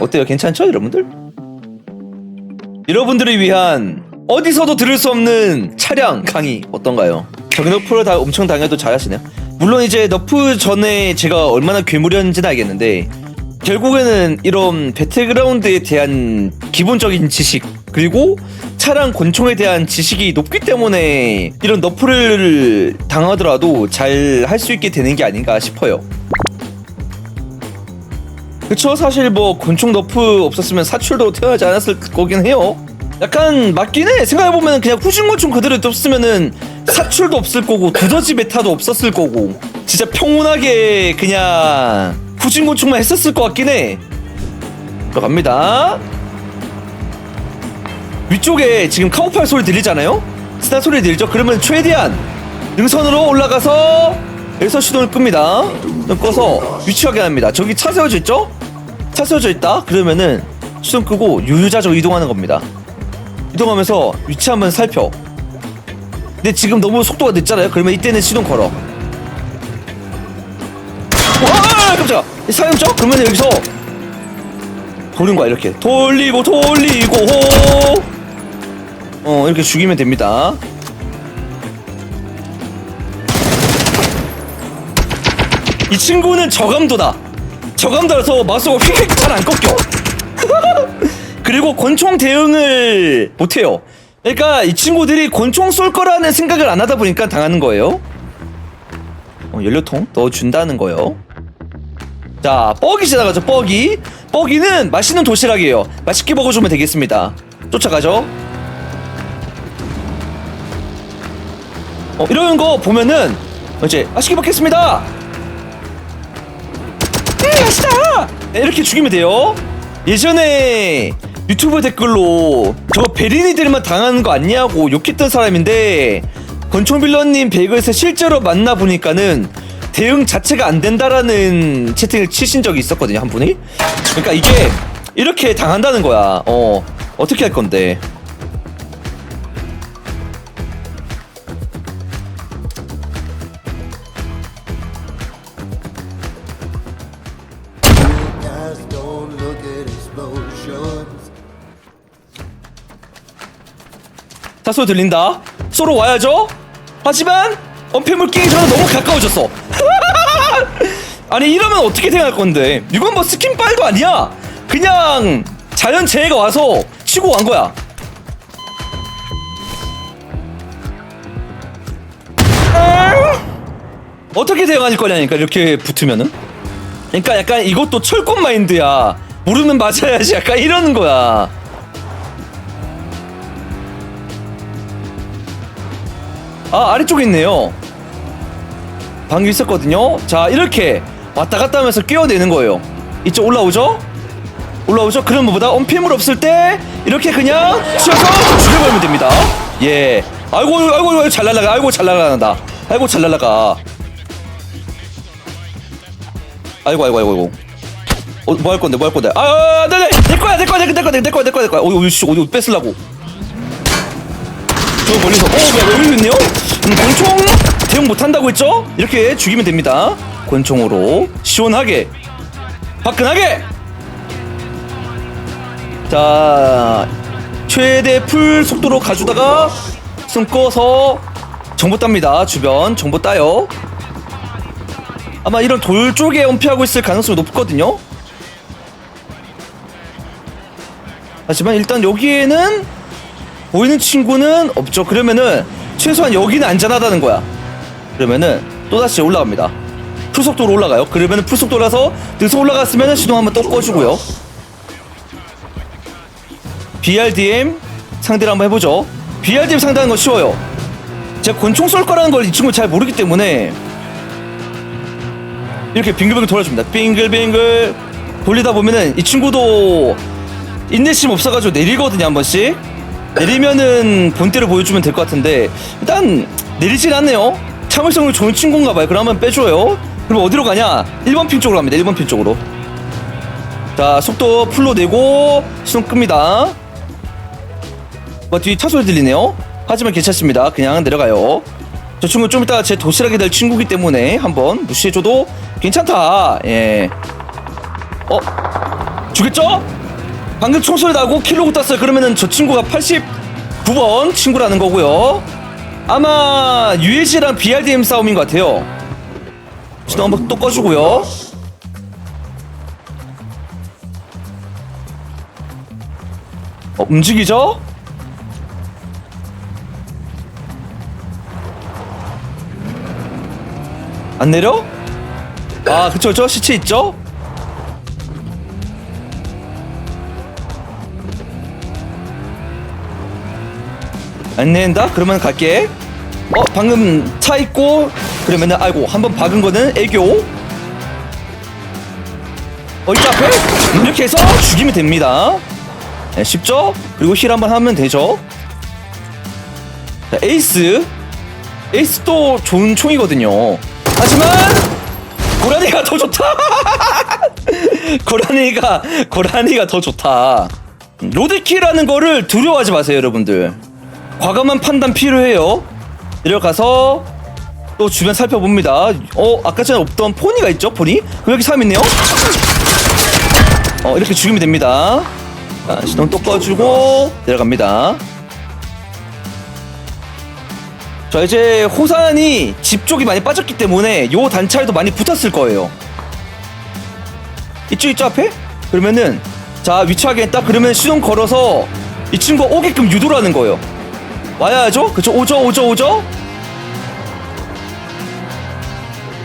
어때요? 괜찮죠, 여러분들? 여러분들을 위한 어디서도 들을 수 없는 차량 강의 어떤가요? 정너프를 다 엄청 당해도 잘하시네요. 물론 이제 너프 전에 제가 얼마나 괴물이었는지는 알겠는데 결국에는 이런 배틀그라운드에 대한 기본적인 지식 그리고 차량 권총에 대한 지식이 높기 때문에 이런 너프를 당하더라도 잘 할 수 있게 되는 게 아닌가 싶어요. 그쵸? 사실 뭐 권총 너프 없었으면 사출도 태어나지 않았을 거긴 해요. 약간 맞긴 해. 생각해보면 그냥 후진권총 그대로 뒀으면은 사출도 없을 거고 두더지 메타도 없었을 거고 진짜 평온하게 그냥 후진권총만 했었을 것 같긴 해. 들어갑니다. 위쪽에 지금 카우팔 소리 들리잖아요? 스타 소리 들리죠? 그러면 최대한 능선으로 올라가서 여기서 시동을 끕니다. 좀 꺼서 위치 확인합니다. 저기 차 세워져 있죠? 차 세워져 있다? 그러면은 시동 끄고 유유자적 이동하는 겁니다. 이동하면서 위치 한번 살펴. 근데 지금 너무 속도가 늦잖아요? 그러면 이때는 시동 걸어. 와 깜짝아. 사용죠? 그러면 여기서 돌린 거야 이렇게. 돌리고 돌리고 어 이렇게 죽이면 됩니다. 이 친구는 저감도다. 저감도라서 마우스가 휙휙 잘 안 꺾여. 그리고 권총 대응을 못해요. 그러니까 이 친구들이 권총 쏠 거라는 생각을 안 하다 보니까 당하는 거예요. 어, 연료통 넣어준다는 거예요. 자, 뻐기 지나가죠, 뻐기. 뻐기는 맛있는 도시락이에요. 맛있게 먹어주면 되겠습니다. 쫓아가죠. 어, 이런 거 보면은, 이제, 맛있게 먹겠습니다! 네, 이렇게 죽이면 돼요. 예전에 유튜브 댓글로 저거 베린이들만 당하는 거 아니냐고 욕했던 사람인데 권총빌런님 배그에서 실제로 만나 보니까는 대응 자체가 안 된다라는 채팅을 치신 적이 있었거든요 한 분이. 그러니까 이게 이렇게 당한다는 거야. 어 어떻게 할 건데? 소리 들린다. 쏘러 와야죠. 하지만 엄폐물 끼기 전에 너무 가까워졌어. 아니 이러면 어떻게 생각할 건데? 이건 뭐 스킨 빨도 아니야. 그냥 자연 재해가 와서 치고 간 거야. 어떻게 대응할 거냐니까 이렇게 붙으면은. 그러니까 약간 이것도 철권 마인드야. 모르면 맞아야지. 약간 이러는 거야. 아 아래쪽에 있네요. 방금 있었거든요. 자 이렇게 왔다 갔다 하면서 끼워내는 거예요. 이쪽 올라오죠? 올라오죠? 그런 것보다 언필물 없을 때 이렇게 그냥 치어서 죽여버리면 됩니다. 예. 아이고 아이고 아이고 잘 날라가. 아이고 잘 날라간다. 아이고 잘 날라가. 아이고 아이고 아이고 아이고 어, 뭐 할 건데 뭐 할 건데? 아 네네. 내 거야 내 거야 내 거야 내 거야 내 거야 내 거야 내 거야. 어디 어디 어디 뺏으려고. 저 멀리서 어 뭐야 여기 있네요? 음, 권총? 대응 못한다고 했죠? 이렇게 죽이면 됩니다. 권총으로 시원하게 화끈하게. 자 최대 풀 속도로 가주다가 숨 꺼서 정보 땁니다. 주변 정보 따요. 아마 이런 돌 쪽에 은폐하고 있을 가능성이 높거든요 하지만 일단 여기에는 보이는 친구는 없죠. 그러면은 최소한 여기는 안전하다는 거야. 그러면은 또다시 올라갑니다. 풀속도로 올라가요. 그러면은 풀속도라서 늦어 올라갔으면은 시동 한번 또 꺼주고요. BRDM 상대를 한번 해보죠. BRDM 상대하는 거 쉬워요. 제가 권총 쏠 거라는 걸 이 친구 잘 모르기 때문에 이렇게 빙글빙글 돌아줍니다. 빙글빙글 돌리다 보면은 이 친구도 인내심 없어가지고 내리거든요 한 번씩. 내리면은 본때를 보여주면 될 것 같은데 일단 내리진 않네요. 참을성이 좋은 친구인가 봐요. 한번 빼줘요. 그럼 어디로 가냐? 1번 핀 쪽으로 갑니다. 1번 핀 쪽으로. 자 속도 풀로 내고 숨 끕니다. 뭐뒤차 소리 들리네요. 하지만 괜찮습니다. 그냥 내려가요. 저 친구 좀 이따 제 도시락이 될 친구기 때문에 한번 무시해줘도 괜찮다. 예. 어? 죽였죠? 방금 총소리 나고 킬로그 땄어요. 그러면은 저 친구가 89번 친구라는 거고요. 아마 UAG랑 BRDM 싸움인 것 같아요. 시동 한번 또 꺼주고요. 어, 움직이죠? 안 내려? 아, 그쵸, 그쵸. 시체 있죠? 안 낸다? 그러면 갈게. 어, 방금 차 있고, 그러면은, 아이고, 한 번 박은 거는 애교. 어, 이쪽 앞에? 이렇게 해서 죽이면 됩니다. 네, 쉽죠? 그리고 힐 한 번 하면 되죠. 자, 에이스. 에이스도 좋은 총이거든요. 하지만, 고라니가 더 좋다! 고라니가, 고라니가 더 좋다. 로드키라는 거를 두려워하지 마세요, 여러분들. 과감한 판단 필요해요. 내려가서 또 주변 살펴봅니다. 어, 아까 전에 없던 포니가 있죠? 포니? 여기 사람 있네요? 어, 이렇게 죽이면 됩니다. 자, 시동 또 꺼주고 내려갑니다. 자, 이제 호산이 집 쪽이 많이 빠졌기 때문에 요 단차에도 많이 붙었을 거예요. 이쪽 있죠 앞에? 그러면은 자 위치 확인했다 그러면 시동 걸어서 이 친구가 오게끔 유도를 하는 거예요 와야죠 그쵸 오죠 오죠 오죠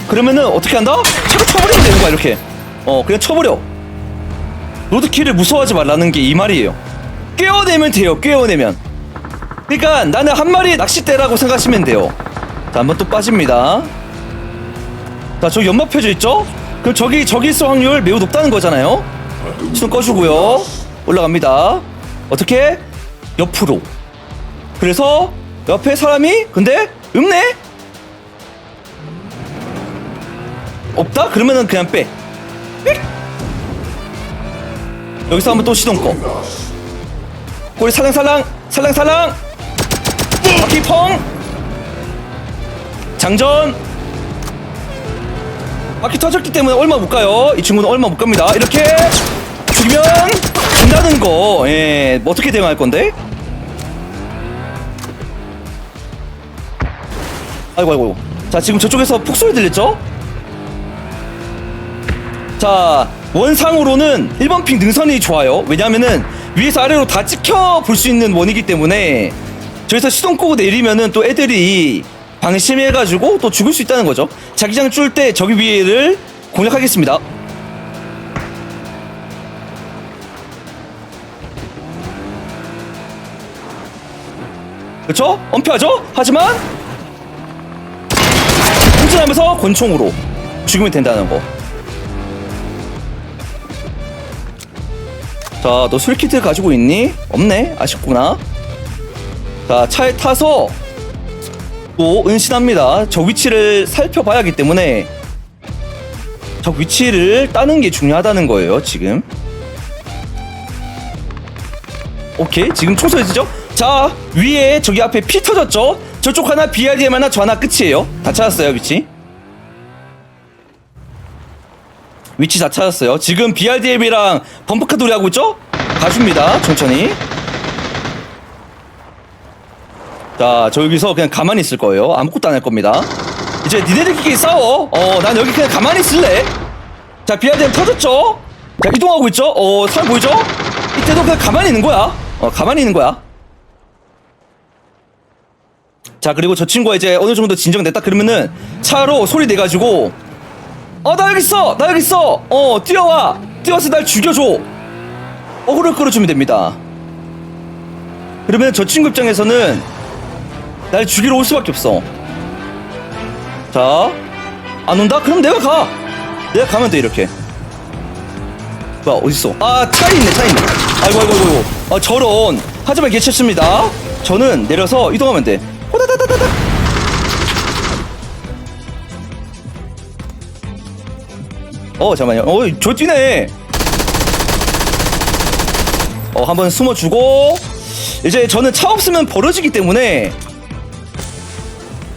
그러면은 어떻게 한다? 차가 쳐버리면 되는 거야 이렇게 어 그냥 쳐버려 로드킬을 무서워하지 말라는 게 이 말이에요 꿰어내면 돼요 꿰어내면 그러니까 나는 한 마리 낚싯대라고 생각하시면 돼요 자 한번 또 빠집니다 자, 저 연막 펴져 있죠? 그럼 저기 저기 있을 확률 매우 높다는 거잖아요. 시동 꺼주고요. 올라갑니다. 어떻게? 옆으로. 그래서 옆에 사람이 근데 없네? 없다? 그러면은 그냥 빼. 삑! 여기서 한번 또 시동 꺼. 꼬리 살랑살랑 살랑살랑 바퀴 펑 장전 바퀴 터졌기 때문에 얼마 못 가요. 이 친구는 얼마 못 갑니다. 이렇게 죽이면 된다는 거. 예, 뭐 어떻게 대응할 건데? 아이고 아이고. 자, 지금 저쪽에서 폭소리 들렸죠? 자, 원상으로는 1번 핑 능선이 좋아요. 왜냐면은 위에서 아래로 다 찍혀 볼 수 있는 원이기 때문에 저기서 시동 끄고 내리면은 또 애들이 방심해가지고 또 죽을 수 있다는 거죠. 자기장 줄 때 저기 위에를 공략하겠습니다. 그렇죠? 엄폐하죠? 하지만 행진하면서 권총으로 죽으면 된다는 거. 자, 너 술키트 가지고 있니? 없네. 아쉽구나. 자, 차에 타서 또 은신합니다. 저 위치를 살펴봐야 하기 때문에 저 위치를 따는 게 중요하다는 거예요, 지금. 오케이, 지금 총소리지죠? 자, 위에 저기 앞에 피 터졌죠? 저쪽 하나, BRDM 하나, 저 하나 끝이에요. 다 찾았어요, 위치. 위치 다 찾았어요. 지금 BRDM이랑 범퍼카 놀이 하고 있죠? 가줍니다, 천천히. 자, 저 여기서 그냥 가만히 있을 거예요. 아무것도 안 할 겁니다. 이제 니네들끼리 싸워. 어, 난 여기 그냥 가만히 있을래. 자, 비아디엠 터졌죠? 자, 이동하고 있죠? 어, 사람 보이죠? 이때도 그냥 가만히 있는 거야. 어, 가만히 있는 거야. 자, 그리고 저 친구가 이제 어느 정도 진정됐다 그러면은 차로 소리 내가지고 어, 나 여기 있어! 나 여기 있어! 어, 뛰어와! 뛰어서 날 죽여줘! 어그를 끌어주면 됩니다. 그러면 저 친구 입장에서는 날 죽이러 올 수밖에 없어. 자, 안 온다? 그럼 내가 가. 내가 가면 돼 이렇게. 뭐야 어딨어? 아, 차 있네, 차 있네. 아이고, 아이고, 아이고. 아, 저런. 하지만 괜찮습니다. 저는 내려서 이동하면 돼. 호다다다다다. 어, 잠깐만요. 어, 저 뛰네. 어, 한번 숨어주고. 이제 저는 차 없으면 벌어지기 때문에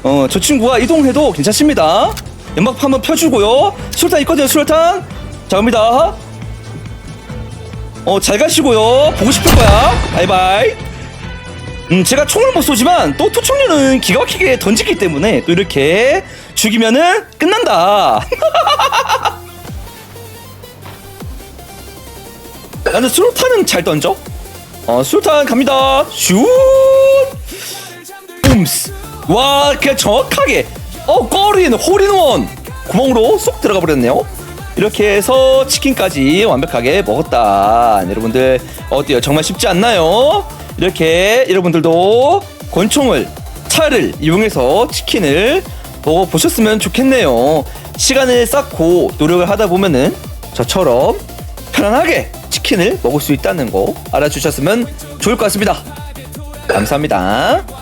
어, 저 친구가 이동해도 괜찮습니다. 연막 한번 펴주고요. 수류탄 있거든요, 수류탄. 자, 갑니다. 어, 잘 가시고요. 보고 싶을 거야. 바이바이. 음, 제가 총을 못 쏘지만 또 투척류는 기가 막히게 던지기 때문에 또 이렇게 죽이면은 끝난다. 나는 수류탄은 잘 던져. 어, 수류탄 갑니다. 슛! უმ스. 와, 그냥 정확하게. 어, 꺼린 홀인원. 구멍으로 쏙 들어가 버렸네요. 이렇게 해서 치킨까지 완벽하게 먹었다. 여러분들 어때요? 정말 쉽지 않나요? 이렇게 여러분들도 권총을 차를 이용해서 치킨을 먹어 보셨으면 좋겠네요. 시간을 쌓고 노력을 하다 보면은 저처럼 편안하게 치킨을 먹을 수 있다는 거 알아주셨으면 좋을 것 같습니다. 감사합니다.